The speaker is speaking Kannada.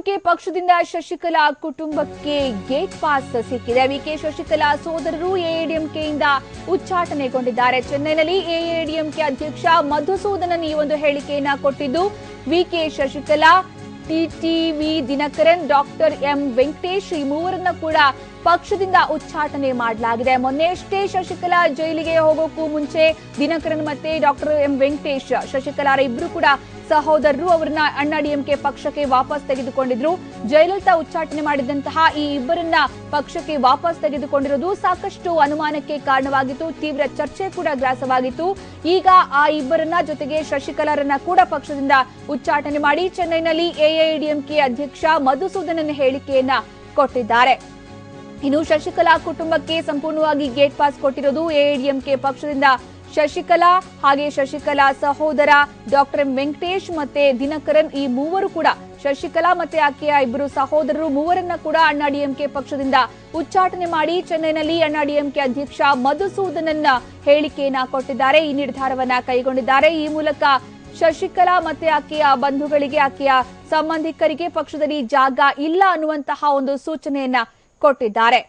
ಎಐಎಡಿಎಂಕೆ ಪಕ್ಷದಿಂದ ಶಶಿಕಲಾ ಕುಟುಂಬಕ್ಕೆ ಗೇಟ್ ಪಾಸ್ ಸಿಕ್ಕಿದೆ. ವಿಕೆ ಶಶಿಕಲಾ ಸೋದರರು ಎಎಡಿಎಂಕೆಯಿಂದ ಉಚ್ಚಾಟನೆಗೊಂಡಿದ್ದಾರೆ. ಚೆನ್ನೈನಲ್ಲಿ ಎಎಡಿಎಂಕೆ ಅಧ್ಯಕ್ಷ ಮಧುಸೂದನನ್ ಈ ಒಂದು ಹೇಳಿಕೆಯನ್ನ ಕೊಟ್ಟಿದ್ದು, VK Sasikala TTV Dinakaran, doctor M Venkatesh ಈ ಮೂವರನ್ನ ಕೂಡ ಪಕ್ಷದಿಂದ ಉಚ್ಚಾಟನೆ ಮಾಡಲಾಗಿದೆ. ಮೊನ್ನೆಯಷ್ಟೇ ಶಶಿಕಲಾ ಜೈಲಿಗೆ ಹೋಗೋಕ್ಕೂ ಮುಂಚೆ ದಿನಕರನ್ ಮತ್ತೆ ಡಾಕ್ಟರ್ ಎಂ ವೆಂಕಟೇಶ್, ಶಶಿಕಲಾರ ಇಬ್ರು ಕೂಡ ಸಹೋದರರು ಅವರನ್ನ ಅಣ್ಣಾ ಡಿಎಂಕೆ ಪಕ್ಷಕ್ಕೆ ವಾಪಸ್ ತೆಗೆದುಕೊಂಡಿದ್ರು. ಜಯಲಲಿತಾ ಉಚ್ಚಾಟನೆ ಮಾಡಿದಂತಹ ಈ ಇಬ್ಬರನ್ನ ಪಕ್ಷಕ್ಕೆ ವಾಪಸ್ ತೆಗೆದುಕೊಂಡಿರೋದು ಸಾಕಷ್ಟು ಅನುಮಾನಕ್ಕೆ ಕಾರಣವಾಗಿತ್ತು. ತೀವ್ರ ಚರ್ಚೆ ಕೂಡ ಗ್ರಾಸವಾಗಿತ್ತು. ಈಗ ಆ ಇಬ್ಬರನ್ನ ಜೊತೆಗೆ ಶಶಿಕಲಾರನ್ನ ಕೂಡ ಪಕ್ಷದಿಂದ ಉಚ್ಚಾಟನೆ ಮಾಡಿ ಚೆನ್ನೈನಲ್ಲಿ ಎಐಡಿಎಂಕೆ ಅಧ್ಯಕ್ಷ ಮಧುಸೂದನನ್ ಹೇಳಿಕೆಯನ್ನ ಕೊಟ್ಟಿದ್ದಾರೆ. ಇನ್ನು ಶಶಿಕಲಾ ಕುಟುಂಬಕ್ಕೆ ಸಂಪೂರ್ಣವಾಗಿ ಗೇಟ್ ಪಾಸ್ ಕೊಟ್ಟಿರೋದು ಎಐಡಿಎಂಕೆ ಪಕ್ಷದಿಂದ. ಶಶಿಕಲಾ ಹಾಗೆ ಶಶಿಕಲಾ ಸಹೋದರ ಡಾಕ್ಟರ್ ಎಂ ವೆಂಕಟೇಶ್ ಮತ್ತೆ ದಿನಕರನ್ ಈ ಮೂವರು ಕೂಡ, ಶಶಿಕಲಾ ಮತ್ತೆ ಆಕೆಯ ಇಬ್ಬರು ಸಹೋದರರು ಮೂವರನ್ನ ಕೂಡ ಅಣ್ಣಾ ಡಿಎಂಕೆ ಪಕ್ಷದಿಂದ ಉಚ್ಚಾಟನೆ ಮಾಡಿ ಚೆನ್ನೈನಲ್ಲಿ ಅಣ್ಣಾ ಡಿಎಂಕೆ ಅಧ್ಯಕ್ಷ ಮಧುಸೂದನನ್ನ ಹೇಳಿಕೆಯನ್ನ ಕೊಟ್ಟಿದ್ದಾರೆ, ಈ ನಿರ್ಧಾರವನ್ನ ಕೈಗೊಂಡಿದ್ದಾರೆ. ಈ ಮೂಲಕ ಶಶಿಕಲಾ ಮತ್ತೆ ಆಕೆಯ ಬಂಧುಗಳಿಗೆ, ಆಕೆಯ ಸಂಬಂಧಿಕರಿಗೆ ಪಕ್ಷದಲ್ಲಿ ಜಾಗ ಇಲ್ಲ ಅನ್ನುವಂತಹ ಒಂದು ಸೂಚನೆಯನ್ನ ಕೊಟ್ಟಿದ್ದಾರೆ.